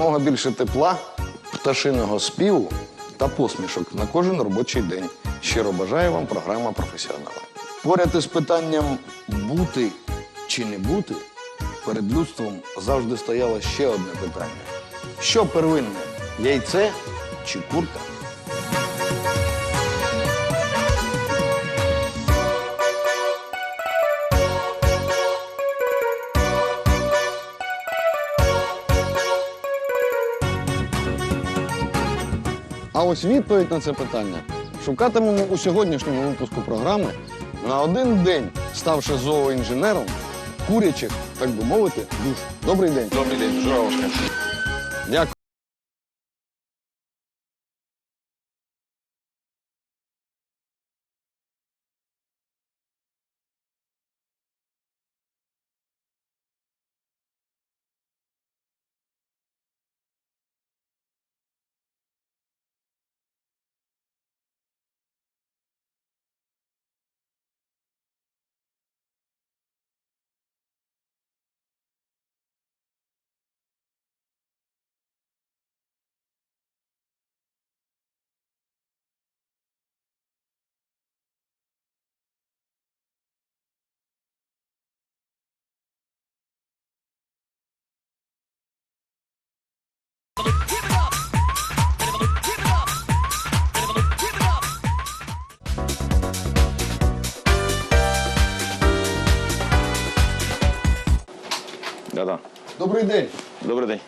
якомога більше тепла, пташиного співу та посмішок на кожен робочий день. Щиро бажаю вам програма професіонали. Поряд із питанням бути чи не бути, перед людством завжди стояло ще одне питання: що первинне яйце чи курка? А ось відповідь на це питання шукатимемо у сьогоднішньому випуску програми на один день, ставши зооінженером, курячих, так би мовити, душ. Добрий день. Добрий день, Журавушка. Дякую. Добрий день. Добрий день.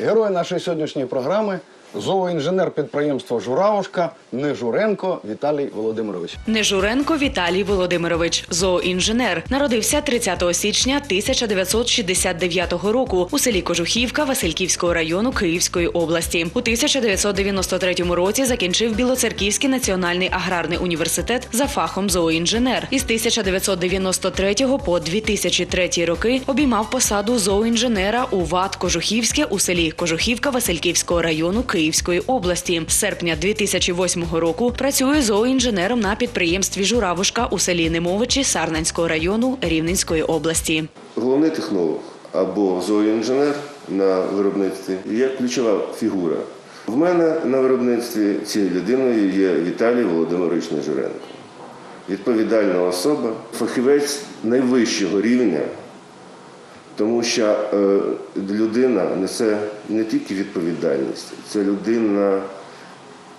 Герой нашої сьогоднішньої програми зооінженер підприємства Журавушка Нежуренко Віталій Володимирович. Нежуренко Віталій Володимирович, зооінженер, народився 30 січня 1969 року у селі Кожухівка Васильківського району Київської області. У 1993 році закінчив Білоцерківський національний аграрний університет за фахом зооінженер. Із 1993 по 2003 роки обіймав посаду зооінженера у ВАД Кожухівське у селі Кожухівка Васильківського району Київської області. З серпня 2008 року працює зооінженером на підприємстві Журавушка у селі Немовичі Сарненського району Рівненської області. Головний технолог або зооінженер на виробництві є ключова фігура. В мене на виробництві цією людиною є Віталій Володимирович Нежуренко. Відповідальна особа, фахівець найвищого рівня, тому що е, людина несе не тільки відповідальність, це людина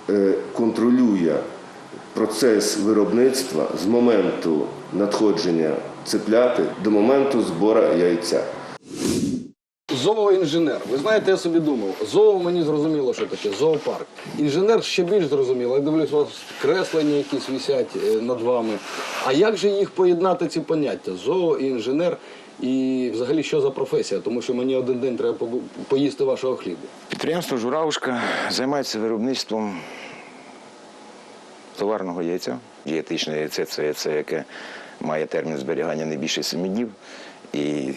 е, контролює процес виробництва з моменту надходження цепляти до моменту збору яйця. Зооінженер. Ви знаєте, я собі думав, зоо мені зрозуміло, що таке, зоопарк. Інженер ще більш зрозуміло. Я дивлюсь, у вас креслення якісь висять е, над вами. А як же їх поєднати ці поняття? Зоо і інженер, і взагалі що за професія? Тому що мені один день треба поїсти вашого хлібу. Підприємство Журавушка займається виробництвом товарного яйця. Дієтичне яйце це яйце, яке має термін зберігання не більше 7 днів. І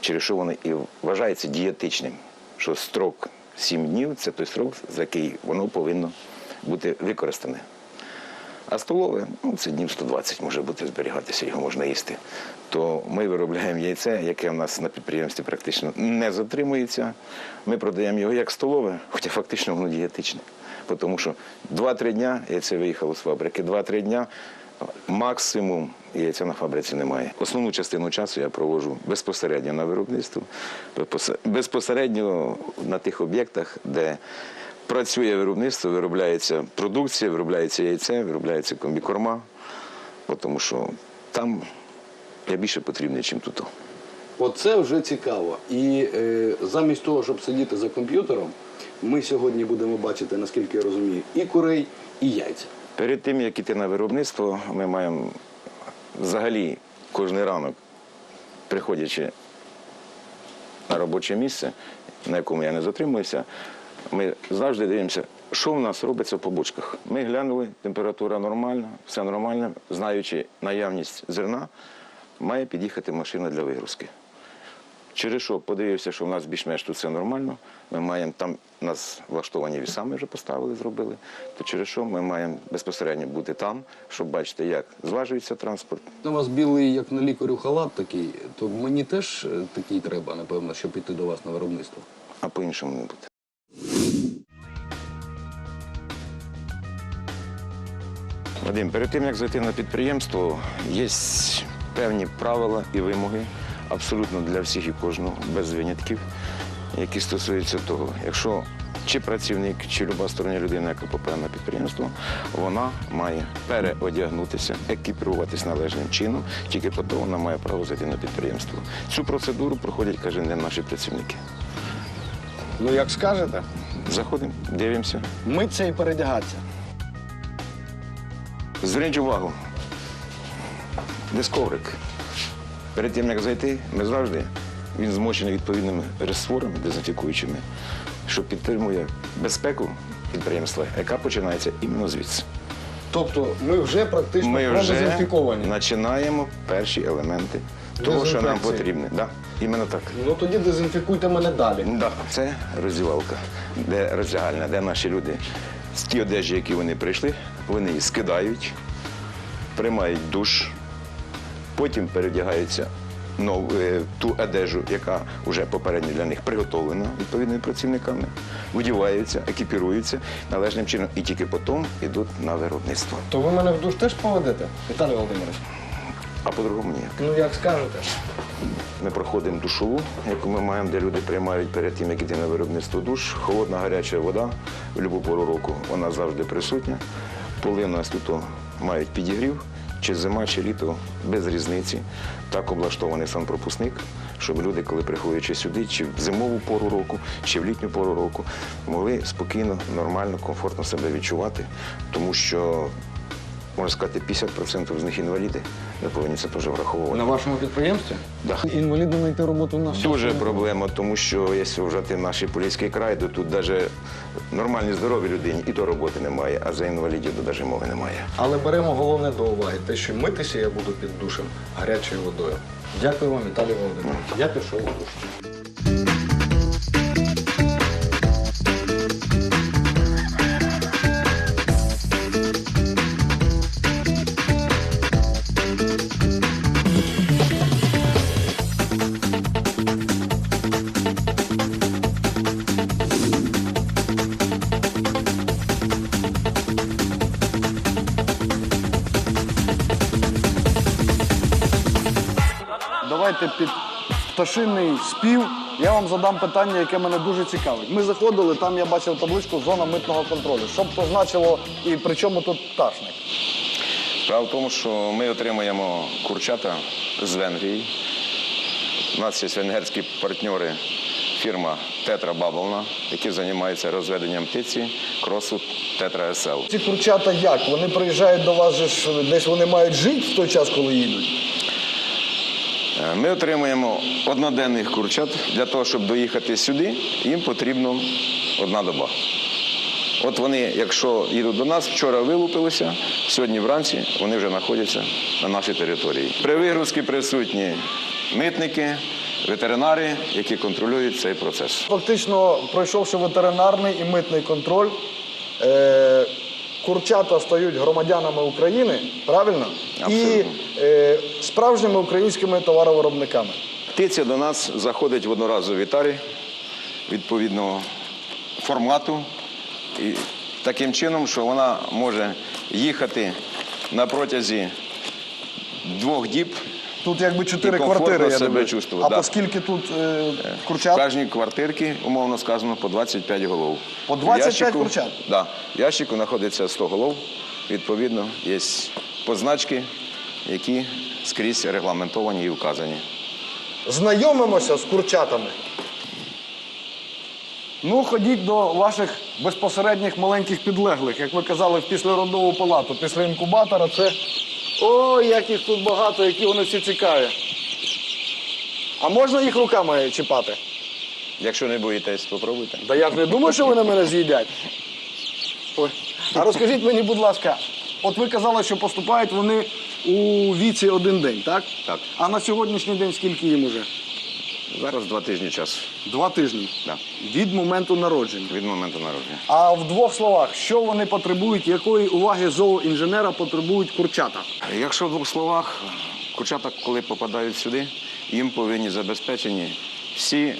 через що воно і вважається дієтичним, що строк 7 днів це той строк, за який воно повинно бути використане. А столове, ну це днів 120 може бути зберігатися, його можна їсти. То ми виробляємо яйце, яке в нас на підприємстві практично не затримується. Ми продаємо його як столове, хоча фактично воно дієтичне. Тому що 2-3 дня яйце виїхало з фабрики, 2-3 дня максимум яйця на фабриці немає. Основну частину часу я проводжу безпосередньо на виробництві, безпосередньо на тих об'єктах, де Працює виробництво, виробляється продукція, виробляється яйце, виробляється комбікорма, тому що там я більше потрібний, ніж тут. Оце вже цікаво. І е, замість того, щоб сидіти за комп'ютером, ми сьогодні будемо бачити, наскільки я розумію, і курей, і яйця. Перед тим, як іти на виробництво, ми маємо взагалі кожен ранок, приходячи на робоче місце, на якому я не затримуюся, ми завжди дивимося, що в нас робиться по бочках. Ми глянули, температура нормальна, все нормально, знаючи наявність зерна, має під'їхати машина для вигрузки. Через що подивився, що в нас більш-менш тут все нормально. Ми маємо там нас влаштовані віса, ми вже поставили, зробили. То через що ми маємо безпосередньо бути там, щоб бачити, як зважується транспорт. У вас білий, як на лікарю, халат такий, то мені теж е, такий треба, напевно, щоб іти до вас на виробництво. а по-іншому не буде. Вадим, перед тим як зайти на підприємство, є певні правила і вимоги абсолютно для всіх і кожного, без винятків, які стосуються того, якщо чи працівник, чи люба стороння людина, яка попала на підприємство, вона має переодягнутися, екіпіруватись належним чином, тільки потім вона має право зайти на підприємство. Цю процедуру проходять кожен день наші працівники. Ну, як скажете, Заходимо, дивимося. миться і передягатися. Зверніть увагу. Десь коврик. Перед тим, як зайти, ми завжди він змочений відповідними ресворами дезінфікуючими, що підтримує безпеку підприємства, яка починається іменно звідси. Тобто ми вже практично Ми вже продезінфіковані. починаємо перші елементи того, що нам Дезінфекції. потрібно. Да, іменно так. Ну тоді дезінфікуйте мене далі. Да, це роздівалка, де роздягальня, де наші люди з ті одежі, які вони прийшли, вони її скидають, приймають душ, потім передягаються нов, е, ту одежу, яка вже попередньо для них приготовлена відповідними працівниками, вдіваються, екіпіруються належним чином і тільки потім йдуть на виробництво. То ви мене в душ теж поведете, Віталій Володимирович? А по-другому ніяк. Ну як скажете. Ми проходимо душову, яку ми маємо, де люди приймають перед тим, як йти на виробництво душ. Холодна гаряча вода в будь-яку пору року вона завжди присутня. Поли у нас тут мають підігрів, чи зима, чи літо, без різниці. Так облаштований санпропускник, щоб люди, коли приходячи сюди, чи в зимову пору року, чи в літню пору року, могли спокійно, нормально, комфортно себе відчувати, тому що. Можна сказати, 50% з них інваліди. Ми повинні це теж враховувати. На вашому підприємстві? Да. Інвалідам знайти роботу в нас. Дуже проблема, тому що якщо взяти наш Поліський край, то тут навіть нормальній здоровій людині і то роботи немає, а за інвалідів то навіть мови немає. Але беремо головне до уваги, те, що митися я буду під душем гарячою водою. Дякую вам, Віталій Володимирович. Я пішов у душ. Давайте під пташиний спів. Я вам задам питання, яке мене дуже цікавить. Ми заходили, там я бачив табличку зона митного контролю. Що б то значило і при чому тут пташник? Справа в тому, що ми отримуємо курчата з Венгрії. У нас є венгерські партнери, фірма Тетра Баблна, які займаються розведенням птиці, кросу Тетра СЛ. Ці курчата як? Вони приїжджають до вас, же ж, десь вони мають жити в той час, коли їдуть. Е, Ми отримуємо одноденних курчат. Для того, щоб доїхати сюди, їм потрібно одна доба. От вони, якщо їдуть до нас, вчора вилупилися, сьогодні вранці вони вже знаходяться на нашій території. При вигрузці присутні митники, ветеринари, які контролюють цей процес. Фактично, пройшовши ветеринарний і митний контроль, е, курчата стають громадянами України, правильно? І е, справжніми українськими товаровиробниками. Птиця до нас заходить в одноразові тарі відповідного формату. І таким чином, що вона може їхати на протязі двох діб. Тут якби чотири квартири. Я себе чувствувати, А да. по скільки тут е, В курчат? кожній квартирці, умовно сказано, по 25 голов. По 25 ящику- курчат? Да. В ящику знаходиться 100 голов. Відповідно, є позначки, які скрізь регламентовані і вказані. Знайомимося з курчатами. Ну, ходіть до ваших безпосередніх маленьких підлеглих. Як ви казали, в післяродову палату, після інкубатора це. Ой, як їх тут багато, які вони всі цікаві. А можна їх руками чіпати? Якщо не боїтесь, спробуйте. Та я ж не думаю, що вони мене з'їдять. Ой. А розкажіть мені, будь ласка, от ви казали, що поступають вони у віці один день, так? Так. А на сьогоднішній день скільки їм уже? Зараз два тижні часу Два тижні. Да. Від моменту народження. від моменту народження. А в двох словах, що вони потребують, якої уваги зооінженера потребують курчата? Якщо в двох словах, курчата, коли попадають сюди, їм повинні забезпечені всі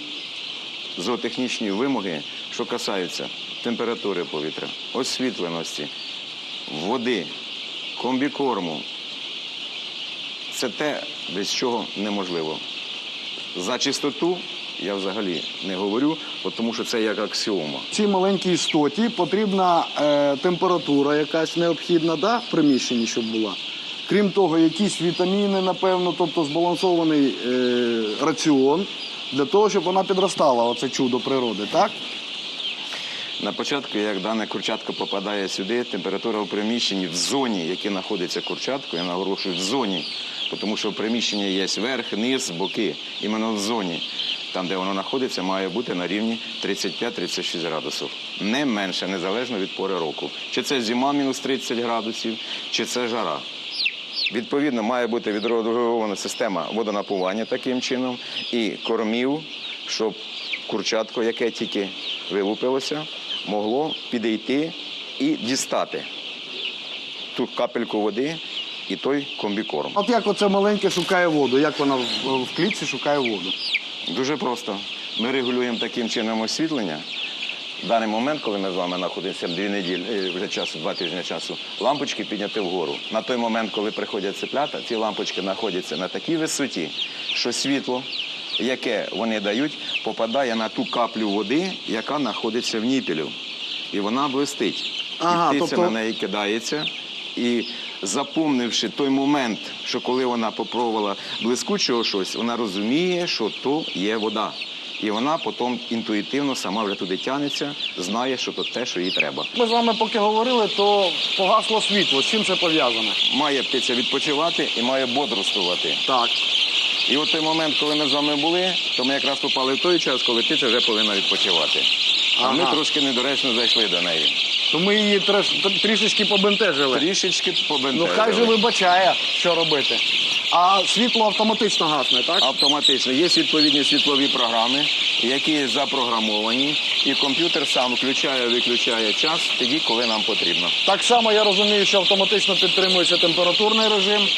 зоотехнічні вимоги, що касаються температури повітря, освітленості, води, комбікорму. Це те, без чого неможливо. За чистоту я взагалі не говорю, тому що це як аксіома. Цій маленькій істоті потрібна е, температура якась необхідна да, в приміщенні, щоб була. Крім того, якісь вітаміни, напевно, тобто збалансований е, раціон для того, щоб вона підростала, оце чудо природи, так? На початку, як дане курчатко попадає сюди, температура в приміщенні в зоні, яке знаходиться курчатко, я наголошую в зоні, тому що в приміщенні є верх, низ, боки. Іменно в зоні, там, де воно знаходиться, має бути на рівні 35-36 градусів. Не менше, незалежно від пори року. Чи це зима мінус 30 градусів, чи це жара. Відповідно, має бути відрегульована система водонапування таким чином і кормів, щоб курчатко, яке тільки вилупилося, могло підійти і дістати ту капельку води і той комбікорм. От як оце маленьке шукає воду, як вона в, клітці шукає воду. Дуже просто. Ми регулюємо таким чином освітлення. В даний момент, коли ми з вами знаходимося дві неділі, е, вже часу, два тижні часу, лампочки підняти вгору. На той момент, коли приходять циплята, ці лампочки знаходяться на такій висоті, що світло, яке вони дають, попадає на ту каплю води, яка знаходиться в ніпілю. І вона блистить. Ага, і птиця тобто- на неї кидається. І запомнивши той момент, що коли вона попробувала блискучого щось, вона розуміє, що то є вода. І вона потім інтуїтивно сама вже туди тягнеться, знає, що то те, що їй треба. Ми з вами поки говорили, то погасло світло. З чим це пов'язано? Має птиця відпочивати і має бодрствувати. Так. І от той момент, коли ми з вами були, то ми якраз попали в той час, коли птиця вже повинна відпочивати. А ми трошки недоречно зайшли до неї. То ми її треш- тр- трішечки побентежили. Трішечки Ну побентежили. хай же вибачає, що робити. А світло автоматично гасне, так? Автоматично є відповідні світлові програми, які запрограмовані, і комп'ютер сам включає, виключає час тоді, коли нам потрібно. Так само я розумію, що автоматично підтримується температурний режим,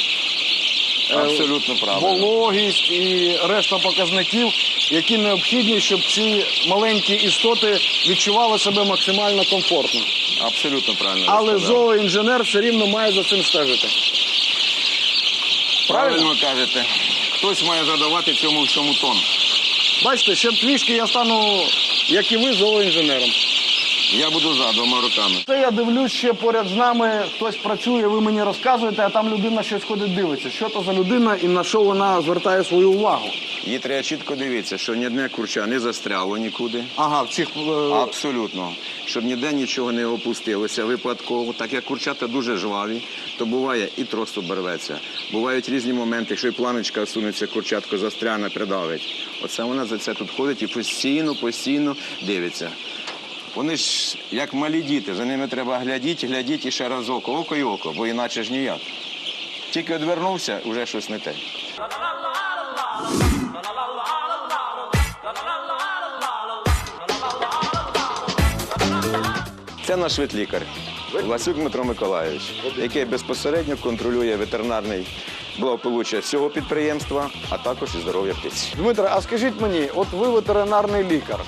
Абсолютно правильно. вологість і решта показників, які необхідні, щоб ці маленькі істоти відчували себе максимально комфортно. Абсолютно правильно. Але зооінженер все рівно має за цим стежити. правильно кажете. Хтось має задавати цьому всьому тон. Бачите, ще трішки я стану, як і ви, зооінженером. Я буду за двома руками. Це я дивлюсь, ще поряд з нами хтось працює, ви мені розказуєте, а там людина щось ходить дивиться. Що то за людина і на що вона звертає свою увагу? Їй треба чітко дивитися, що ні одне курча не застряло нікуди. Ага, в цих е, Абсолютно. Щоб ніде нічого не опустилося випадково. Так як курчата дуже жваві, то буває і трос оберветься. Бувають різні моменти, якщо і планочка сунеться, курчатко застряне, придавить. Оце вона за це тут ходить і постійно, постійно дивиться. Вони ж як малі діти, за ними треба глядіть, глядіть і ще разок, око й око, бо іначе ж ніяк. Тільки одвернувся, вже щось не те. Це наш ветлікар Власюк Дмитро Миколайович, який безпосередньо контролює ветеринарний благополуччя цього підприємства, а також і здоров'я птиці. Дмитре, а скажіть мені, от ви ветеринарний лікар.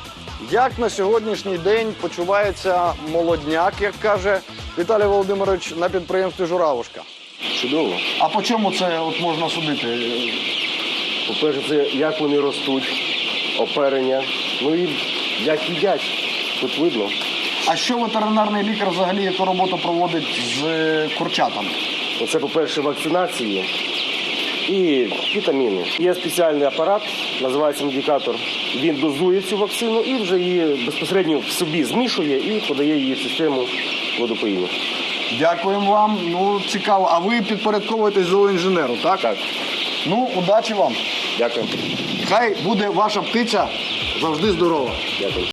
Як на сьогоднішній день почувається молодняк, як каже Віталій Володимирович, на підприємстві Журавушка? Чудово. А по чому це от можна судити? По-перше, це як вони ростуть, оперення, ну і як їдять. Тут видно. А що ветеринарний лікар взагалі яку роботу проводить з е, курчатами? Оце, по-перше, вакцинації і вітаміни. Є спеціальний апарат, називається медикатор. Він дозує цю вакцину і вже її безпосередньо в собі змішує і подає її в систему водопоїння. Дякуємо вам. Ну цікаво. А ви підпорядковуєтесь зооінженеру, так? Так, Ну, удачі вам. дякую. Хай буде ваша птиця завжди здорова. Дякую.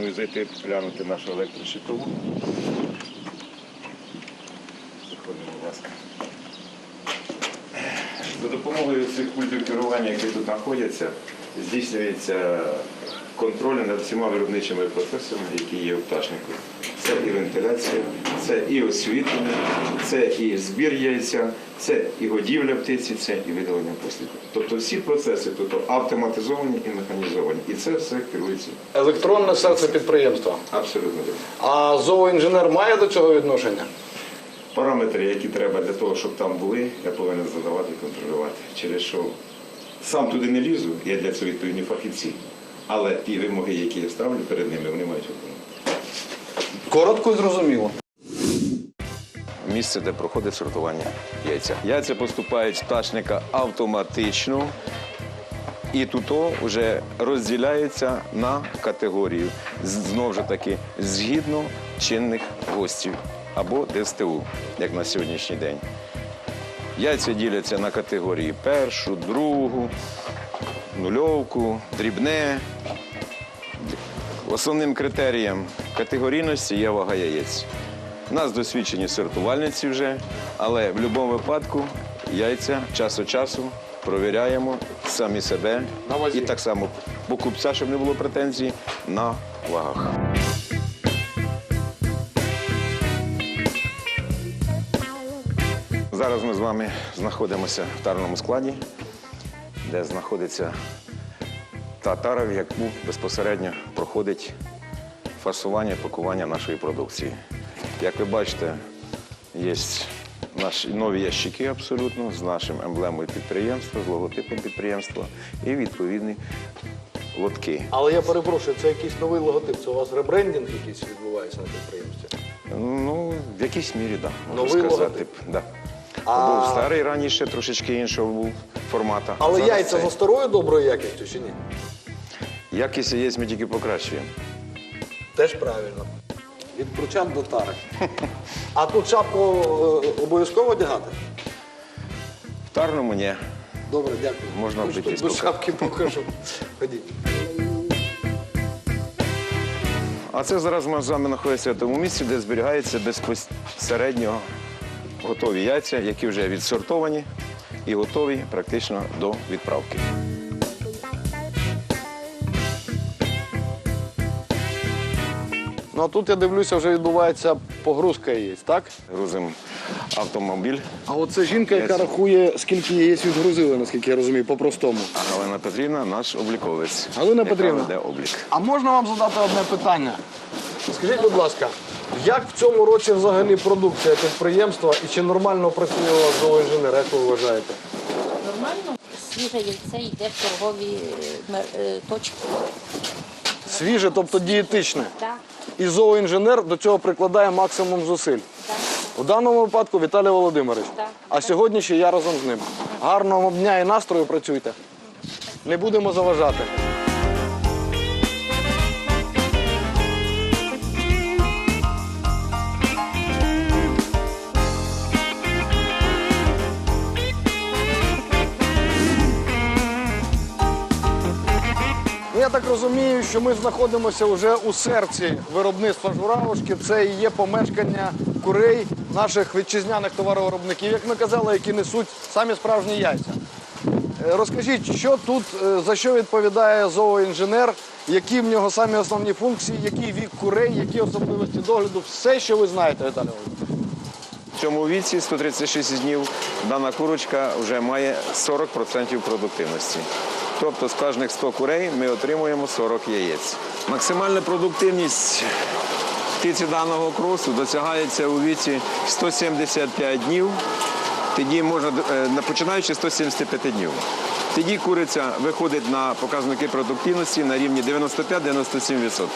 Пропоную зайти глянути нашу електрощитову. Заходимо, будь ласка. За допомогою цих пультів керування, які тут знаходяться, здійснюється контроль над всіма виробничими процесами, які є у пташнику. Це і вентиляція, це і освітлення, це і збір яйця, це і годівля птиці, це і видалення послідку. Тобто всі процеси тут автоматизовані і механізовані. І це все керується Електронне серце підприємства. абсолютно. А зооінженер має до цього відношення? Параметри, які треба для того, щоб там були, я повинен задавати і контролювати. Через що сам туди не лізу, є для цього відповідні фахівці. Але ті вимоги, які я ставлю перед ними, вони мають виконувати. Коротко і зрозуміло. Місце, де проходить сортування яйця. Яйця поступають з пташника автоматично. І тут вже розділяються на категорію. Знову ж таки, згідно чинних гостів або ДСТУ, як на сьогоднішній день. Яйця діляться на категорії першу, другу, нульовку, дрібне. Основним критерієм категорійності є вага яєць. У нас досвідчені сортувальниці вже, але в будь-якому випадку яйця час від часу провіряємо самі себе і так само покупця, щоб не було претензій, на вагах. Зараз ми з вами знаходимося в тарному складі, де знаходиться та тара, в яку безпосередньо проходить фасування, пакування нашої продукції. Як ви бачите, є наші нові ящики абсолютно з нашим емблемою підприємства, з логотипом підприємства і відповідні лотки. Але я перепрошую, це якийсь новий логотип. Це у вас ребрендинг якийсь відбувається на підприємстві? Ну, в якійсь мірі, так. Да, можу Новий сказати. логотип. Да. А- Був старий раніше, трошечки іншого був формата. Але Зараз яйця цей. за старою доброю якістю чи ні? Якість яєць ми тільки покращуємо. Теж правильно. Від кручан до тари. А тут шапку е, обов'язково одягати? В тарному ні. Добре, дякую. Можна Хочете, обійтись без поки. шапки покажу. Ходіть. А це зараз ми з вами знаходимося в тому місці, де зберігаються безпосередньо готові яйця, які вже відсортовані і готові практично до відправки. Ну а тут я дивлюся, вже відбувається погрузка яєць, так? Грузимо автомобіль. А оце жінка, яка рахує, скільки яєць відгрузили, наскільки я розумію, по-простому. А Галина Петрівна наш обліковець. Галина яка Петрівна. веде облік. А можна вам задати одне питання? Скажіть, будь ласка, як в цьому році взагалі продукція підприємства і чи нормально працює у вас зооінженер, як ви вважаєте? Нормально, свіже яйце йде в торгові е, е, точки. Свіже, тобто дієтичне. Так, І зооінженер до цього прикладає максимум зусиль. так. У даному випадку Віталій Володимирович. Так. А сьогодні ще я разом з ним. Гарного дня і настрою працюйте. Не будемо заважати. Так розумію, що ми знаходимося вже у серці виробництва журавушки. Це і є помешкання курей наших вітчизняних товаровиробників, як ми казали, які несуть самі справжні яйця. Е, Розкажіть, що тут е, за що відповідає зооінженер, які в нього самі основні функції, який вік курей, які особливості догляду, все, що ви знаєте, Віталій Володимирович. В цьому віці 136 днів дана курочка вже має 40% продуктивності. Тобто з кожних 100 курей ми отримуємо 40 яєць. Максимальна продуктивність птиці даного кросу досягається у віці 175 днів. Тоді можна, е, починаючи з 175 днів. Тоді куриця виходить на показники продуктивності на рівні 95-97%.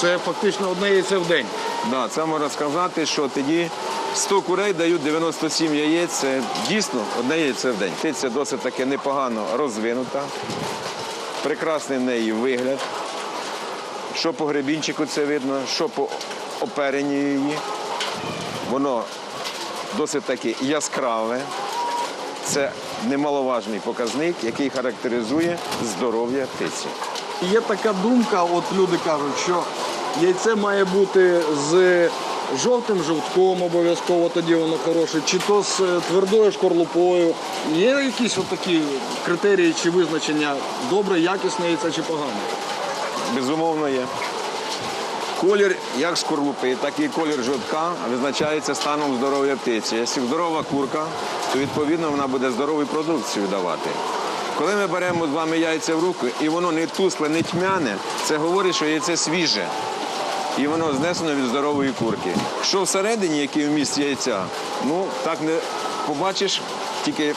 Це фактично одне яйце в день. Да, це можна сказати, що тоді 100 курей дають 97 яєць. Дійсно одне яйце в день. Птиця досить таки непогано розвинута, прекрасний в неї вигляд. Що по гребінчику це видно, що по оперенні її. Воно досить таки яскраве. Це немаловажний показник, який характеризує здоров'я птиці. Є така думка, от люди кажуть, що яйце має бути з жовтим жовтком обов'язково, тоді воно хороше, чи то з е, твердою шкорлупою. Є якісь такі критерії чи визначення добре, якісне яйце чи погане? Безумовно є. Колір як скорлупи, так і колір жовтка визначається станом здоров'я птиці. Якщо здорова курка, то відповідно вона буде здорову продукцію давати. Коли ми беремо з вами яйця в руки і воно не тусле, не тьмяне, це говорить, що яйце свіже. І воно знесено від здорової курки. Що всередині, який вміст яйця, ну так не побачиш, тільки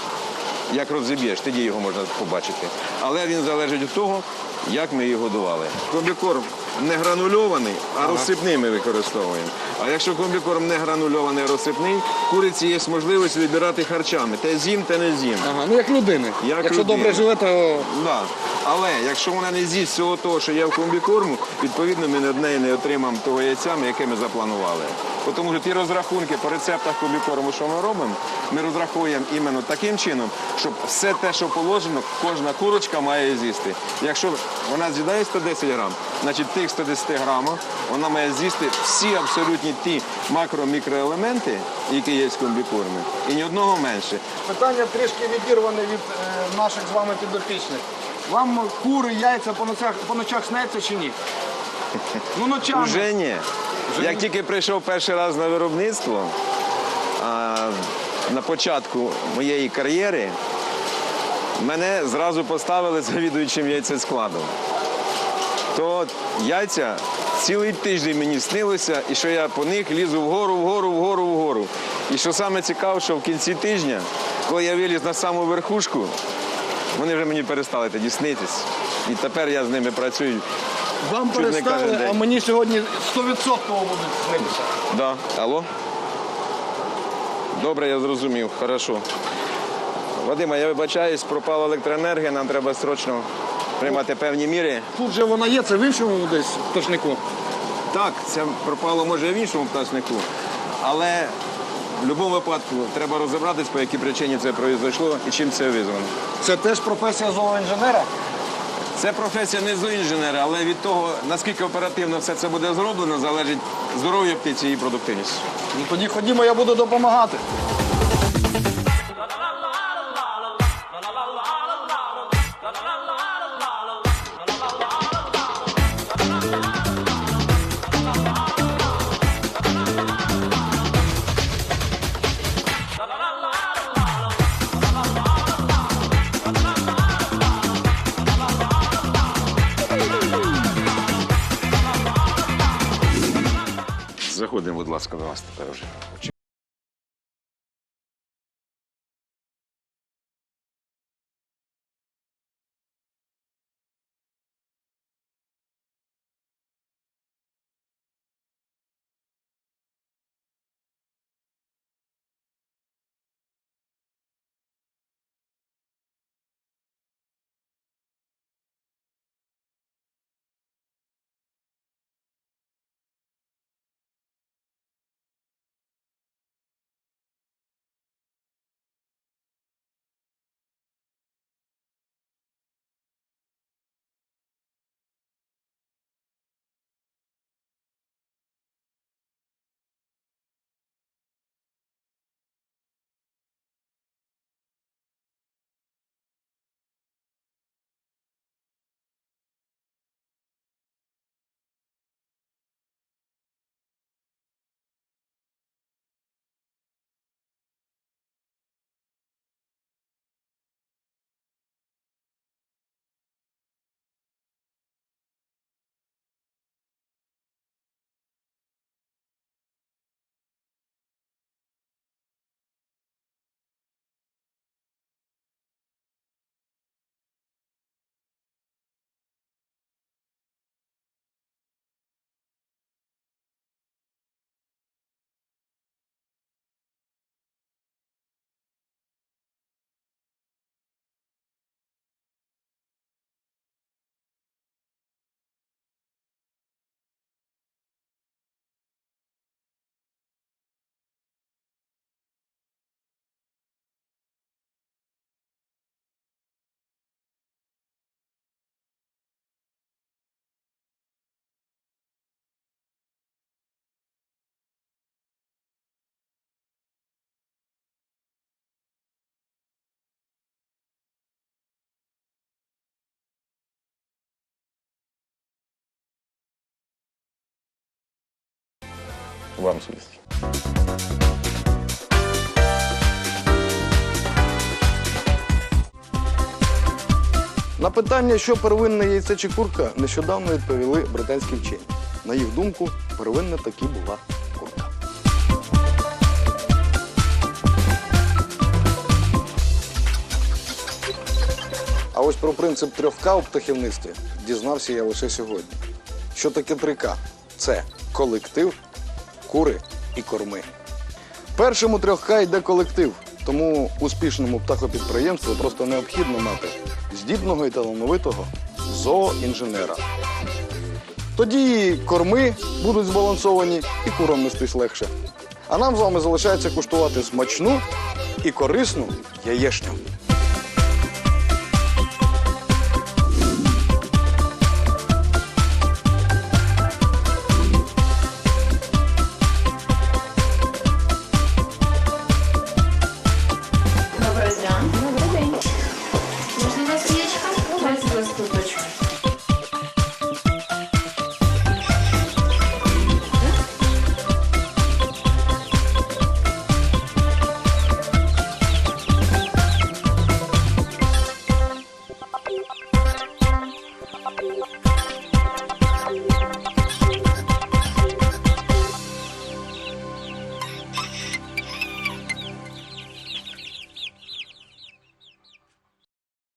як розіб'єш, тоді його можна побачити. Але він залежить від того, як ми його годували. Комбікорм не гранульований, а розсипний ми використовуємо. А якщо комбікорм не гранульований, а розсипний, куриці є можливість вибирати харчами. Те з'їм, те не з'їм. Ага, ну як людини. Як Якщо людини. добре живе, то Да. Але якщо вона не з'їсть всього того, що є в комбікорму, відповідно ми від неї не отримаємо того яйця, яке ми запланували. Тому що ті розрахунки по рецептах комбікорму, що ми робимо, ми розраховуємо іменно таким чином, щоб все те, що положено, кожна курочка має з'їсти. Якщо вона з'їдає 110 грам, значить тих 110 грамах вона має з'їсти всі абсолютні ті макро-мікроелементи, які є в комбікормі, і ні одного менше. питання трішки відірване від е, наших з вами підопічних. Вам кури, яйця по ночах, по ночах снеться чи ні? Ну ночами. Уже ні. Як тільки прийшов перший раз на виробництво, а, на початку моєї кар'єри, мене зразу поставили завідуючим яйцескладом. То яйця цілий тиждень мені снилося, і що я по них лізу вгору, вгору, вгору, вгору. І що саме цікаво, що в кінці тижня, коли я виліз на саму верхушку, вони вже мені перестали тоді снитись. І тепер я з ними працюю. Вам Чуть перестали, а мені сьогодні 100% будуть снитися. Да. Алло? Добре, я зрозумів. Хорошо. Вадима, я вибачаюсь, пропала електроенергія, нам треба срочно приймати певні міри. Тут же вона є, це в іншому десь пташнику. Так, це пропало може в іншому пташнику, але в будь-якому випадку треба розібратись, по якій причині це пройшло і чим це визвано. Це теж професія зооінженера. Це професія не зооінженера, але від того, наскільки оперативно все це буде зроблено, залежить здоров'я птиці і продуктивність. Ну тоді ходімо, я буду допомагати. Заходимо, будь ласка, до вас тепер вже. Вам совість. На питання, що первинне яйце чи курка, нещодавно відповіли британські вчені. На їх думку, первинна таки була курка. А ось про принцип трьох К у птахівництві дізнався я лише сьогодні. Що таке 3К? Це колектив, кури і корми. Першому трьох К йде колектив, тому успішному птахопідприємству просто необхідно мати здібного і талановитого зооінженера. Тоді корми будуть збалансовані, і курам нестись легше. А нам з вами залишається куштувати смачну і корисну яєшню.